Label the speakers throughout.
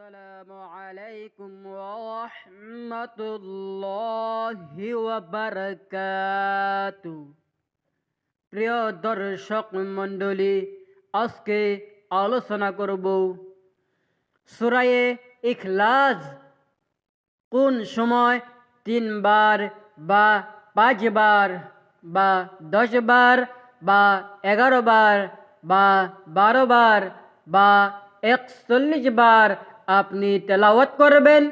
Speaker 1: আসসালামু আলাইকুম রহমতুল্লাহি বারাকাতু প্রিয় দর্শক মণ্ডলী, আজকে আলোচনা করব সুরায়ে ইখলাস। কোন সময় তিনবার বা পাঁচবার বা দশবার বা এগারো বার বা বারো বার বা একচল্লিশ বার আপনি তেলাওয়াত করবেন,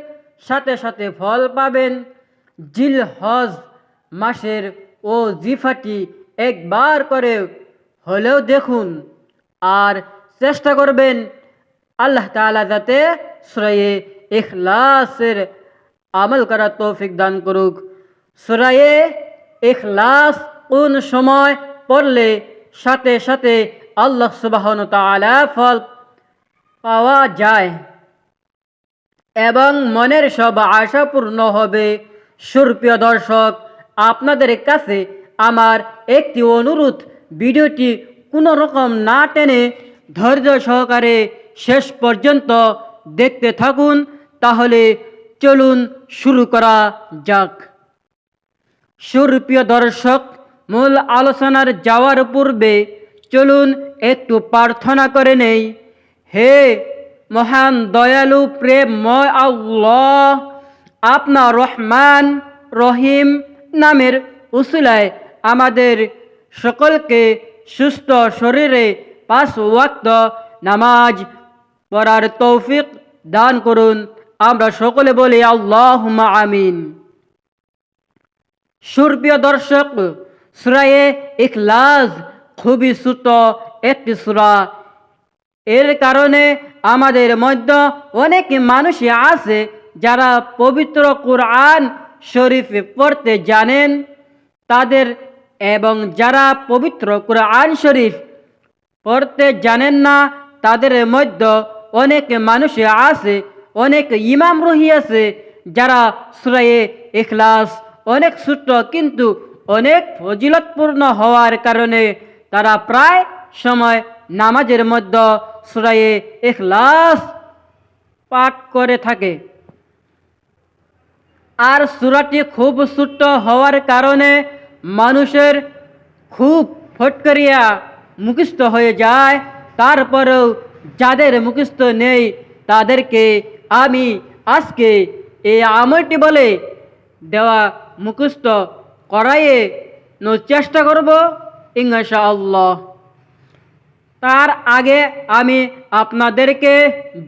Speaker 1: সাথে সাথে ফল পাবেন। জিল হজ মাসের ও জিফাটি একবার করে হলেও দেখুন আর চেষ্টা করবেন আল্লাহ তাআলা যাতে সুরায়ে ইখলাসের আমল করার তৌফিক দান করুক। সুরায়ে ইখলাস কোন সময় পড়লে সাথে সাথে আল্লাহ সুবাহন তাআলা ফল পাওয়া যায়। এবং মনের সব আশা পূর্ণ হবে। সুরপ্রিয় দর্শক, আপনাদের কাছে আমার একটি অনুরোধ, ভিডিওটি কোনো রকম না টেনে ধৈর্য সহকারে শেষ পর্যন্ত দেখতে থাকুন, তাহলে চলুন শুরু করা যাক। সুরপ্রিয় দর্শক, মূল আলোচনার যাওয়ার পূর্বে চলুন একটু প্রার্থনা করে নেই। হে মহান দয়ালু, প্রেমময় আল্লাহ, আপনার রহমান, রহিম নামের উসুলায় আমাদের সকলকে সুস্থ শরীরে পাঁচ ওয়াক্ত নামাজ পড়ার তৌফিক দান করুন। আমরা সকলে বলি আল্লাহ আমিন। সুরপ্রিয় দর্শক, সুরায়ে ইখলাস খুবই ছোট একটি সুরা। এর কারণে আমাদের মধ্যে অনেক মানুষই আছে যারা পবিত্র কোরআন শরীফ পড়তে জানেন। তাদের এবং যারা পবিত্র কোরআন শরীফ পড়তে জানেন না, তাদের মধ্যে অনেক মানুষ আছে, অনেক ইমাম রহিয়াছে যারা সুরায়ে এখলাস অনেক ছোট্ট কিন্তু অনেক ফজিলতপূর্ণ হওয়ার কারণে তারা প্রায় সময় নামাজের মধ্যে সুরায়ে ইখলাস পাঠ করে থাকে। আর সুরাটি খুব ছোট্ট হওয়ার কারণে মানুষের খুব ফটকরিয়া মুখস্থ হয়ে যায়। তারপরেও যাদের মুখস্থ নেই, তাদেরকে আমি আজকে এই আমলটি বলে দেওয়া মুখস্থ করাইয়ে চেষ্টা করব, ইনশাআল্লাহ। তার আগে আমি আপনাদেরকে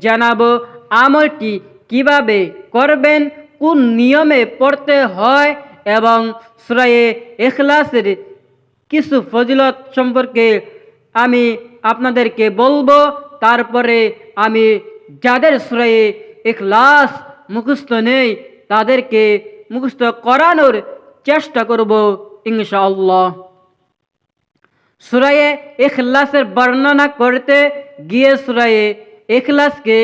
Speaker 1: জানাব আমলটি কীভাবে করবেন, কোন নিয়মে পড়তে হয় এবং সুরায়ে এখলাসের কিছু ফজিলত সম্পর্কে আমি আপনাদেরকে বলব। তারপরে আমি যাদের সুরায়ে এখলাস মুখস্থ নেই, তাদেরকে মুখস্থ করানোর চেষ্টা করব ইনশাআল্লাহ। সুরায়ে এখলাসের বর্ণনা করতে গিয়ে সুরায়ে এখলাসকে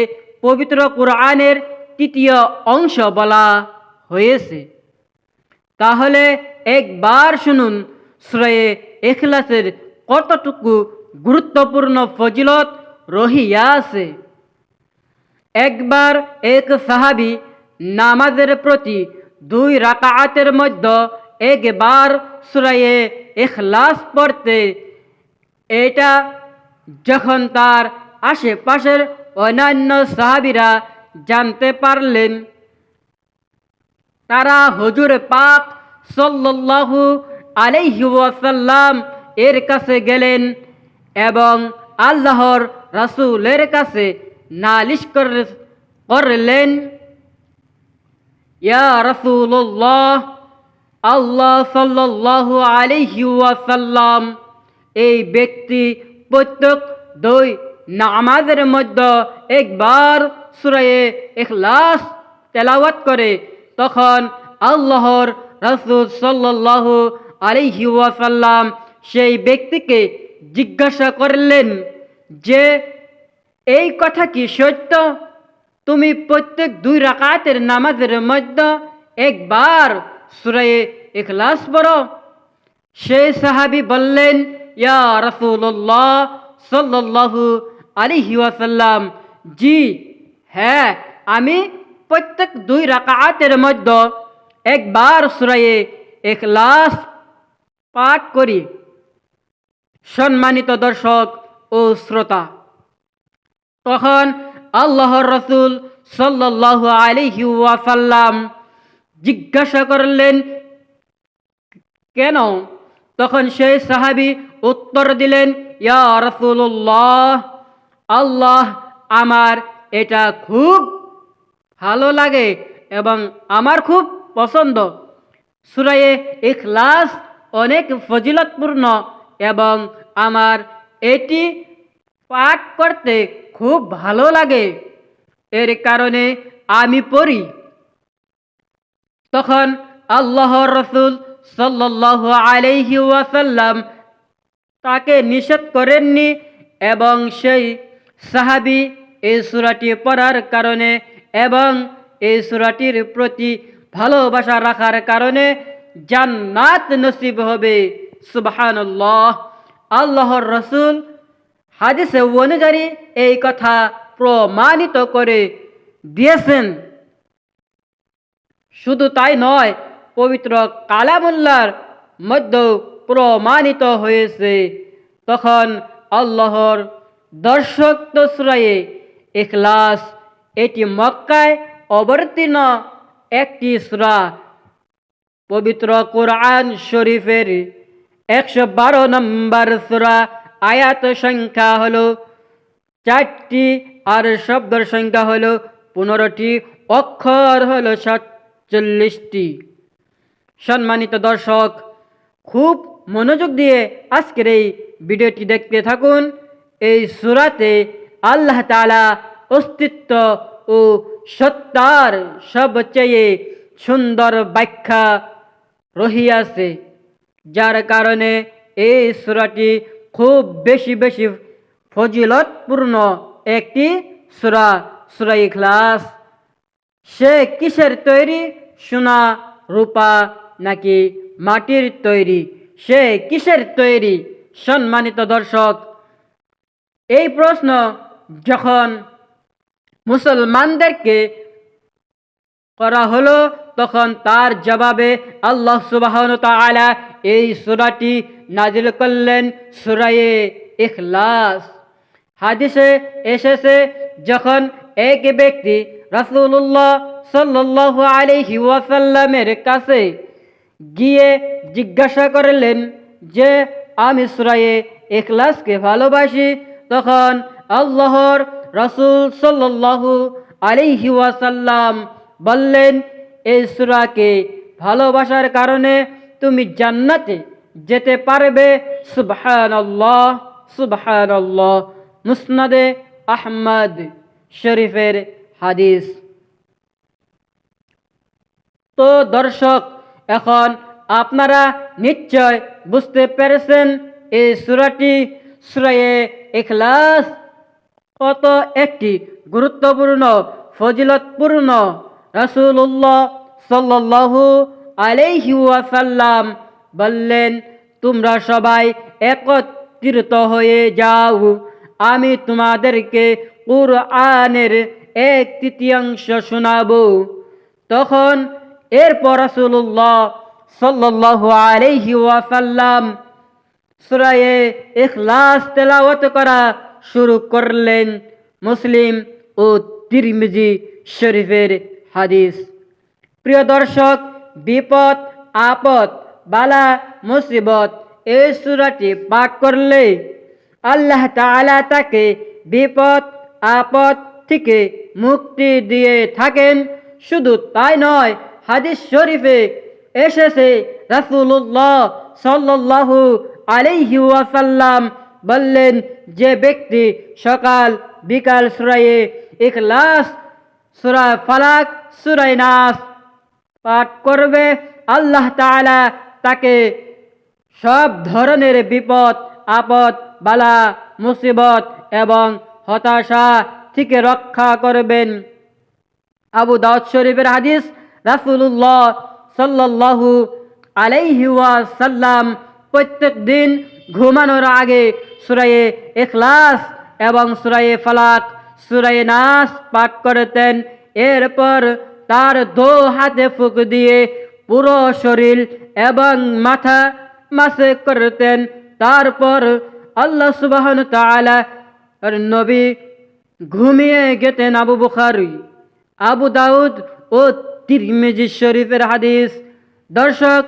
Speaker 1: পবিত্র কোরআনের তৃতীয় অংশ বলা হয়েছে। তাহলে একবার শুনুন সুরায়ে এখলাসের কতটুকু গুরুত্বপূর্ণ ফজিলত রহিয়া আছে। একবার এক সাহাবি নামাজের প্রতি দুই রাকাতের মধ্যে একবার সুরায়ে এখলাস পড়তে এটা যখন তার আশেপাশের অন্যান্য সাহাবিরা জানতে পারলেন, তারা হজুর পাক সাল্লাল্লাহু আলাইহি এর কাছে গেলেন এবং আল্লাহর রাসূলের কাছে নালিশ করলেন, ইয়া রাসূলুল্লাহ, আল্লাহ সাল্লাল্লাহু আলাইহি ওয়াসাল্লাম এই ব্যক্তি প্রত্যেক দুই নামাজের মধ্যে একবার সুরায়ে ইখলাস তেলাওয়াত করে, তখন আল্লাহর রাসূল সাল্লাল্লাহু আলাইহি ওয়াসাল্লাম সেই ব্যক্তিকে জিজ্ঞাসা করলেন যে, এই কথা কি সত্য? তুমি প্রত্যেক দুই রাকাতের নামাজের মধ্যে একবার সুরায়ে ইখলাস পড়ো? সেই সাহাবি বললেন ইয়া রাসূলুল্লাহ সাল্লাল্লাহু আলাইহি ওয়াসাল্লাম। জি হ্যাঁ আমি প্রত্যেক দুই রাকাতের মধ্যে একবার সুরায়ে এখলাস পাঠ করি। সম্মানিত দর্শক ও শ্রোতা, তখন আল্লাহর রসুল সাল্লাহ আলিহি ওয়াসাল্লাম জিজ্ঞাসা করলেন, কেন তখন সেই সাহাবি উত্তর দিলেন, ইয়া রসুল্লাহ আল্লাহ আমার এটা খুব ভালো লাগে এবং আমার খুব পছন্দ। সুরায়ে ইখলাস অনেক ফজিলতপূর্ণ এবং আমার এটি পাঠ করতে খুব ভালো লাগে। এর কারণে আমি পড়ি। তখন আল্লাহর রসুল সাল্লাহ আলাইহি ওয়াসাল্লাম তাকে নিষেধ করেননি এবং সেই সাহাবি এই সুরাটি পড়ার কারণে এবং এই সুরাটির প্রতি ভালোবাসা রাখার কারণে জান্নাত নসিব হবে। সুবহানাল্লাহ। আল্লাহর রসুল হাদিসে অনুযায়ী এই কথা প্রমাণিত করে দিয়েছেন। শুধু তাই নয় পবিত্র কালামুল্লার মধ্যেও প্রমাণিত হয়েছে। তখন আল্লাহর দর্শক সুরায়ে এখলাস এটি মক্কায় অবতীর্ণ একটি সুরা। পবিত্র কোরআন শরীফের একশো বারো নম্বর সুরা আয়াত সংখ্যা হল, চারটি আর শব্দের সংখ্যা হল, পনেরোটি অক্ষর হল সাতচল্লিশটি। সম্মানিত দর্শক, খুব মনোযোগ দিয়ে আজকের এই ভিডিওটি দেখতে থাকুন। এই সুরাতে আল্লাহ তালা অস্তিত্ব ও সত্তার সবচেয়ে সুন্দর ব্যাখ্যা রহিয়াছে। যার কারণে এই সুরাটি খুব বেশি বেশি ফজিলতপূর্ণ একটি সুরা সুরাই ইখলাস। সে কিসের তৈরি? সোনা, রূপা নাকি মাটির তৈরি? সে কিসের তৈরি? সম্মানিত দর্শক, এই প্রশ্ন যখন মুসলমানদেরকে করা হলো, তখন তার জবাবে আল্লাহ সুবাহন তালা এই সুরাটি নাজিল করলেন সুরায়ে ইখলাস। হাদিসে এসেছে, যখন এক ব্যক্তি রাসূলুল্লাহ সাল্লাল্লাহু আলাইহি ওয়াসাল্লামের কাছে গিয়ে জিজ্ঞাসা করলেন যে, আমি সুরায়ে ইখলাসকে ভালোবাসি? তখন আল্লাহর রসুল সাল্লাল্লাহু আলাইহি ওয়াসাল্লাম বললেন, এই সুরাকে ভালোবাসার কারণে তুমি জান্নাতে যেতে পারবে। সুবহানাল্লাহ সুবহানাল্লাহ। মুসনাদে আহমদ শরীফের হাদিস। তো দর্শক এখন আপনারা নিশ্চয় বুঝতে পেরেছেন এই সুরাটি সুরায়ে ইখলাস কত একটি গুরুত্বপূর্ণ, ফজিলতপূর্ণ। রাসূলুল্লাহ সাল্লাল্লাহু আলাইহি ওয়াসাল্লাম বললেন, তোমরা সবাই একত্রিত হয়ে যাও। আমি তোমাদেরকে কুরআনের এক তৃতীয়াংশ শোনাবো। তখন এরপর রাসূলুল্লাহ সাল্লাল্লাহু আলাইহি ওয়াসাল্লাম সুরায়ে ইখলাস তেলাওয়াত করা শুরু করলেন মুসলিম ও তিরমিজি শরীফের হাদিস। প্রিয় দর্শক, বিপদ, আপদ, বালা, মুসিবত এই সুরাটি পাক করলে আল্লাহ তাআলা তাকে বিপদ, আপদ থেকে মুক্তি দিয়ে থাকেন। শুধু তাই নয় হাদিস শরীফে এসেছে, রাসূলুল্লাহ সাল্লাল্লাহু আলাইহি বললেন, যে ব্যক্তি সকাল বিকাল সুরায়ে ইখলাস, সুরা ফালাক সুরাই নাস পাঠ করবে, আল্লাহ তাআলা তাকে সব ধরনের বিপদ, আপদ, বালা, মুসিবত এবং হতাশা থেকে রক্ষা করবেন। আবু দাউদ শরীফের হাদিস রাসূলুল্লাহ সাল্লাল্লাহু আলাইহি ওয়াসাল্লাম প্রত্যেক দিন ঘুমানোর আগে সুরায়ে ইখলাস এবং সুরায়ে ফালাক, সুরায়ে নাস পাঠ করতেন। এরপর তার দো হাতে ফুক দিয়ে পুরো শরীর এবং মাথা মাসে করতেন। তারপর আল্লাহ সুবাহন আর নবী ঘুমিয়ে গেতেন আবু বুখারি, আবু দাউদ ও তিরমিজি শরীফের হাদিস। দর্শক,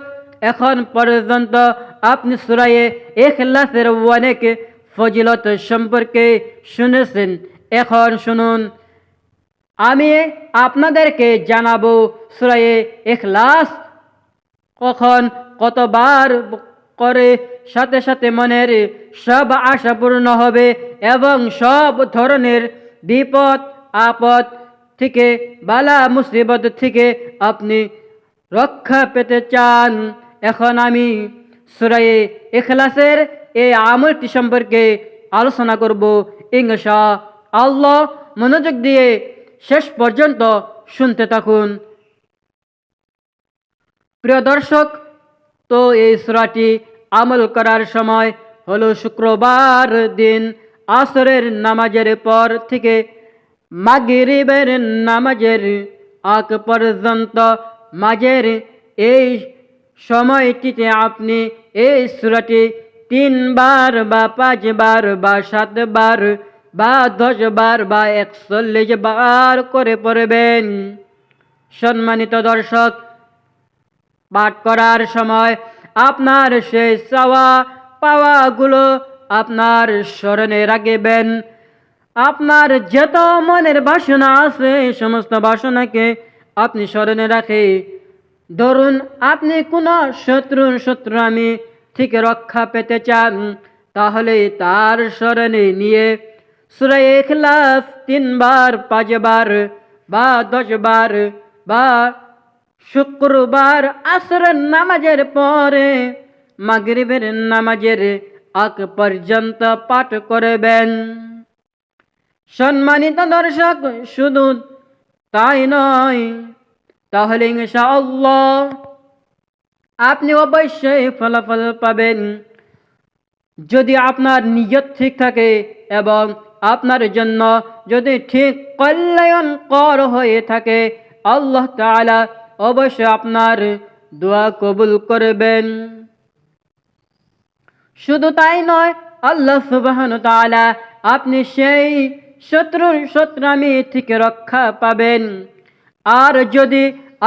Speaker 1: এখন পর্যন্ত আপনি সুরায়ে এখলাসের অনেক ফজিলত সম্পর্কে শুনেছেন। এখন শুনুন। আমি আপনাদেরকে জানাব সুরায়ে এখলাস কখন কতবার করে সাথে সাথে মনের সব আশা পূর্ণ হবে এবং সব ধরনের বিপদ, আপদ থেকে, বালা মুসিবত থেকে আপনি রক্ষা পেতে চান। এখন আমি সুরায়ে এখলাসের এই আমলটি সম্পর্কে আলোচনা করব ইংশা আল্লাহ মনোযোগ দিয়ে শেষ পর্যন্ত শুনতে থাকুন। প্রিয় দর্শক, তো এই সুরাটি আমল করার সময় হলো শুক্রবার দিন, আসরের নামাজের পর থেকে মাগরিবের নামাজের আগ পর্যন্ত মাঝের এই সময়টিতে আপনি এই সুরাটি তিনবার বা পাঁচবার বা সাতবার বা দশবার বা একচল্লিশ বার করে পড়বেন। সম্মানিত দর্শক, পাঠ করার সময় আপনার সেই চাওয়া পাওয়াগুলো আপনার স্মরণে রাখবেন। আপনার যত মনের বাসনা আছে, সমস্ত বাসনাকে আপনি স্মরণে রাখে। ধরুন, আপনি কোনো শত্রুর শত্রু আমি থেকে রক্ষা পেতে চান, তাহলে তার স্মরণে নিয়ে এখলাস তিনবার, পাঁচবার বা দশবার বা শুক্রবার আসরের নামাজের পরে মাগরিবের নামাজের আগ পর্যন্ত পাঠ করবেন। সম্মানিত দর্শক, শুধু তাই নয়, তাহলে ইনশাআল্লাহ আপনি অবশ্যই ফলাফল পাবেন। যদি আপনার নিয়ত ঠিক থাকে এবং আপনার জন্য যদি ঠিক কল্যাণকর হয়ে থাকে, আল্লাহ তাআলা অবশ্যই আপনার দোয়া কবুল করবেন। শুধু তাই নয়, আল্লাহ তাআলা আপনি সেই শত্রুর শত্রামি থেকে রক্ষা পাবেন। আর যদি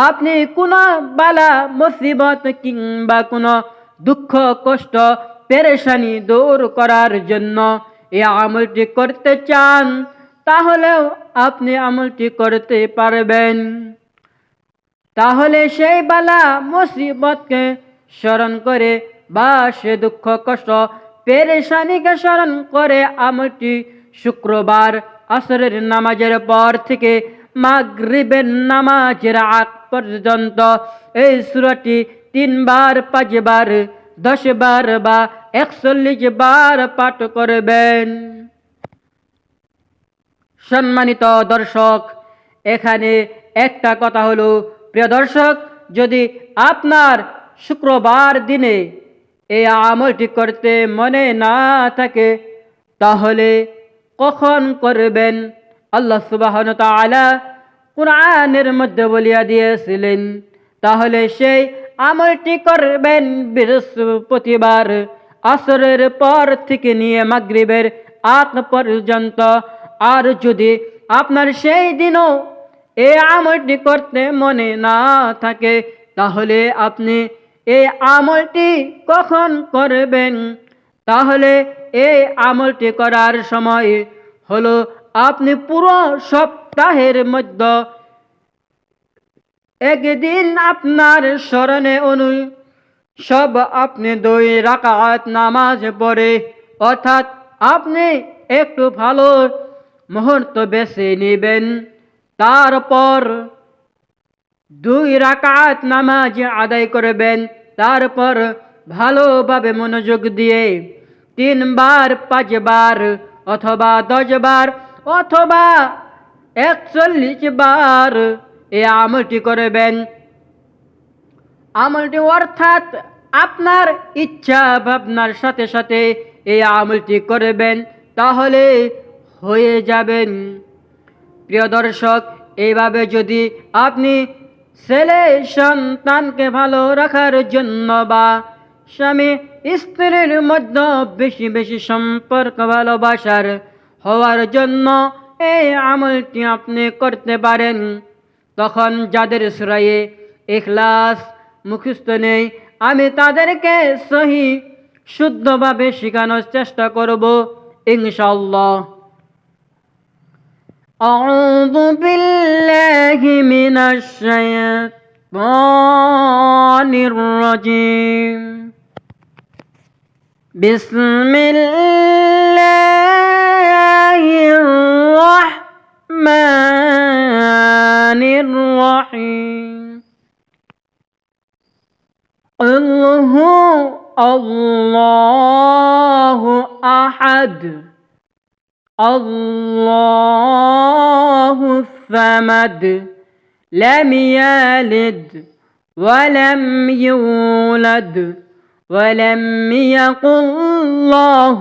Speaker 1: আপনি কোনো বালা, মুসিবত কিংবা কোনো দুঃখ, কষ্ট, পেরেশানি দূর করার জন্য এই আমলটি করতে চান, তাহলেও আপনি আমলটি করতে পারবেন। তাহলে সেই বালা, মুসিবতকে স্মরণ করে বা সে দুঃখ, কষ্ট, পেরেশানিকে স্মরণ করে আমলটি শুক্রবার আসরের নামাজের পর থেকে মাগরিবের নামাজের আগ পর্যন্ত এই সুরাটি তিনবার, পাঁচবার দশ বার বা একচল্লিশ বার পাঠ করবেন। সম্মানিত দর্শক, এখানে একটা কথা হলো, প্রিয় দর্শক, যদি আপনার শুক্রবার দিনে এই আমলটি করতে মনে না থাকে, তাহলে কখন করবেন? আল্লাহ সুবাহন তাআলা কোরআনের মধ্যে বলিয়া দিয়েছিলেন, তাহলে সেই আমলটি করবেন বৃহস্পতিবার, আসরের পর থেকে নিয়ে মাগরিবের আগ পর্যন্ত। আর যদি আপনার সেই দিনও এই আমলটি করতে মনে না থাকে, তাহলে আপনি এই আমলটি কখন করবেন? তাহলে এই আমলটি করার সময় হলো আপনি পুরো সপ্তাহের মধ্যে একদিন আপনার স্মরণে অনু সব আপনি দুই রাকাত নামাজ পড়ে, অর্থাৎ আপনি একটু ভালো মুহূর্ত বেছে নেবেন। তারপর দুই রাকাত নামাজ আদায় করবেন। তারপর ভালোভাবে মনোযোগ দিয়ে তিনবার, পাঁচবার, অথবা দশবার, অথবা একচল্লিশ বার এই আমলটি করবেন। আমলটি অর্থাৎ আপনার ইচ্ছা ভাবনার সাথে সাথে এই আমলটি করবেন, তাহলে হয়ে যাবেন। প্রিয় দর্শক, এইভাবে যদি আপনি ছেলে সন্তানকে ভালো রাখার জন্য বা স্বামী স্ত্রীর মধ্যে বেশি বেশি সম্পর্ক ভালোবাসার হওয়ার জন্য এই আমলটি আপনি করতে পারেন তখন যাদের সুরায়ে এখলাস মুখস্থ নেই আমি তাদেরকে সহি শুদ্ধভাবে শেখানোর চেষ্টা করব ইনশাল্লাহ أعوذ بالله من الشيطان الرجيم بسم الله الرحمن الرحيم. قل هو الله أحد. الله الصمد. لم يلد ولم يولد. ولم يكن له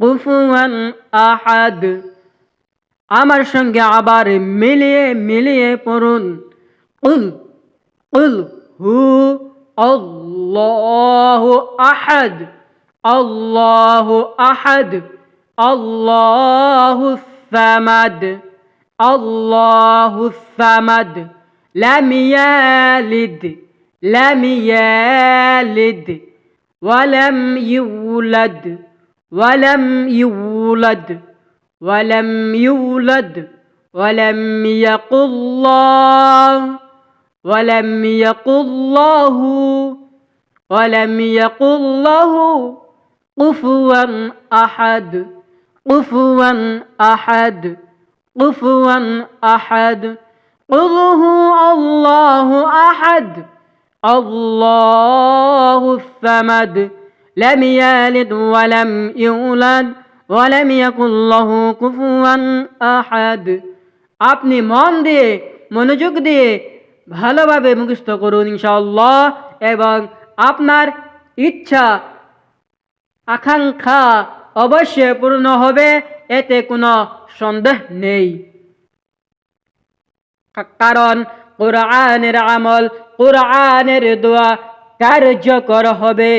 Speaker 1: কুফুয়ান আহাদ আমার সঙ্গে আবার মিলিয়ে মিলিয়ে পড়ুন কুল কুল হু আল্লাহু আহাদ আল্লাহু আহাদ আল্লাহু সামাদ আল্লাহু সামাদ লাম ইয়ালিদ লাম ইয়ালিদ ولم يولد ولم يولد ولم يولد ولم يقل الله ولم يقل له ولم يقل له كفوا أحد كفوا أحد كفوا أحد. قل هو الله أحد. الله الصمد لم يلد ولم يولد ولم يكن له كفوا أحد আপনি মন দিয়ে মনোযোগ দিয়ে ভালোভাবে মুখস্থ করুন ইনশাআল্লাহ এবং আপনার ইচ্ছা আকাঙ্ক্ষা অবশ্যই পূর্ণ হবে এতে কোনো সন্দেহ নেই কারণ কোরআনের আমল, কোরআনের দোয়া কার্যকর হবে।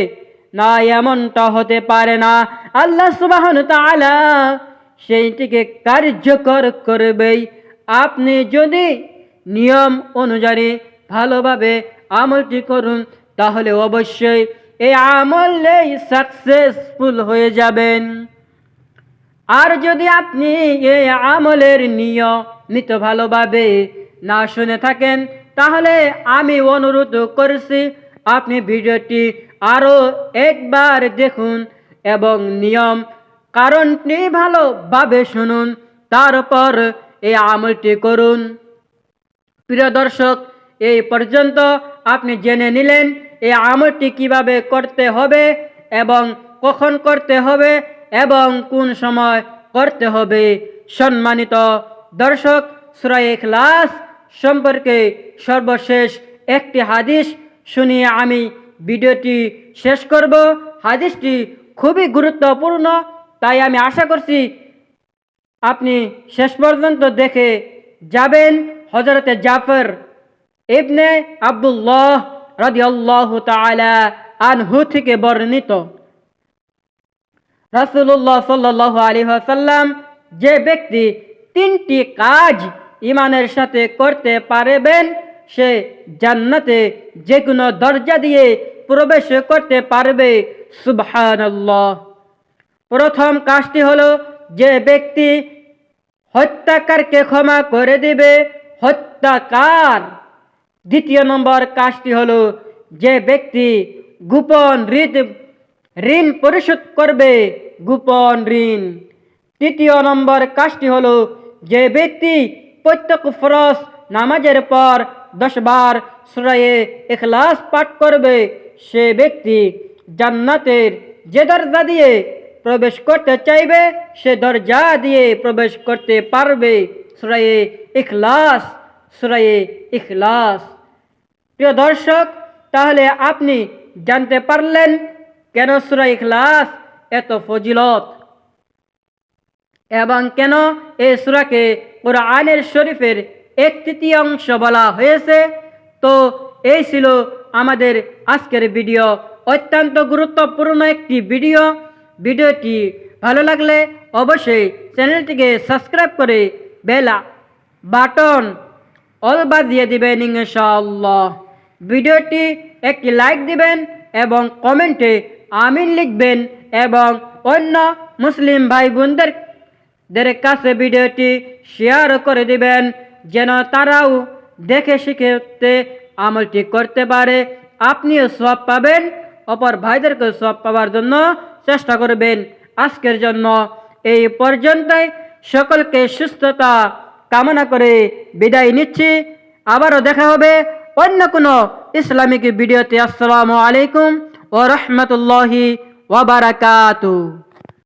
Speaker 1: না, এমনটা হতে পারে না। আল্লাহ সুবাহ তাআলা সেইটিকে কার্যকর করবেই। আপনি যদি নিয়ম অনুযায়ী ভালোভাবে আমলটি করুন, তাহলে অবশ্যই এই আমলেই সাকসেসফুল হয়ে যাবেন। আর যদি আপনি এই আমলের নিয়মিত ভালোভাবে না শুনে থাকেন, তাহলে আমি অনুরোধ করছি, আপনি ভিডিওটি আরও একবার দেখুন এবং নিয়ম কারণটি ভালোভাবে শুনুন, তারপর এই আমলটি করুন। প্রিয় দর্শক, এই পর্যন্ত আপনি জেনে নিলেন এই আমলটি কীভাবে করতে হবে এবং কখন করতে হবে এবং কোন সময় করতে হবে। সম্মানিত দর্শক সুরাই ইখলাস সম্পর্কে সর্বশেষ একটি হাদিস শুনিয়ে আমি ভিডিওটি শেষ করব। হাদিসটি খুবই গুরুত্বপূর্ণ, তাই আমি আশা করছি আপনি শেষ পর্যন্ত দেখে যাবেন হজরতে জাফর ইবনে আব্দুল্লাহ রাদিয়াল্লাহু তাআলা আনহু থেকে বর্ণিত। রাসূলুল্লাহ সাল্লাল্লাহু আলাইহি ওয়াসাল্লাম যে ব্যক্তি তিনটি কাজ ইমানের সাথে করতে পারবেন, সে জান্নাতে যে কোনো দরজা দিয়ে প্রবেশ করতে পারবে। সুবহানাল্লাহ। প্রথম কাজটি হলো যে ব্যক্তি হত্যাকারকে ক্ষমা করে দিবে, হত্যাকার। দ্বিতীয় নম্বর কাজটি হলো যে ব্যক্তি গোপন ঋণ ঋণ পরিশোধ করবে, গোপন ঋণ। তৃতীয় নম্বর কাজটি হলো যে ব্যক্তি প্রত্যেক ফরস নামাজের পর দশ বার সুরায়ে এখলাস পাঠ করবে সে ব্যক্তি জান্নাতের যে দরজা দিয়ে প্রবেশ করতে চাইবে, সে দরজা দিয়ে প্রবেশ করতে পারবে সুরায়ে ইখলাস সুরায়ে ইখলাস। প্রিয় দর্শক, তাহলে আপনি জানতে পারলেন কেন সুরা ইখলাস এত ফজিলত? এবং কেন এই সুরাকে কোরআনের শরীফের এক তৃতীয়াংশ বলা হয়েছে। তো এই ছিল আমাদের আজকের ভিডিও। অত্যন্ত গুরুত্বপূর্ণ একটি ভিডিও। ভিডিওটি ভালো লাগলে অবশ্যই চ্যানেলটিকে সাবস্ক্রাইব করে বেলা বাটন অল বাজিয়ে দিবেন ইনশাআল্লাহ। ভিডিওটি একটি লাইক দিবেন এবং কমেন্টে আমিন লিখবেন এবং অন্য মুসলিম ভাই বোনদের দের কাছে ভিডিওটি শেয়ার করে দিবেন, যেন তারাও দেখে শিখতে আমলটি করতে পারে। আপনিও সব পাবেন, অপর ভাইদেরকে সব পাওয়ার জন্য চেষ্টা করবেন। আজকের জন্য এই পর্যন্তই। সকলকে সুস্থতা কামনা করে বিদায় নিচ্ছি। আবারও দেখা হবে অন্য কোনো ইসলামিক ভিডিওতে। আসসালামু আলাইকুম ও রহমতুল্লাহি ওয়াবারাকাতু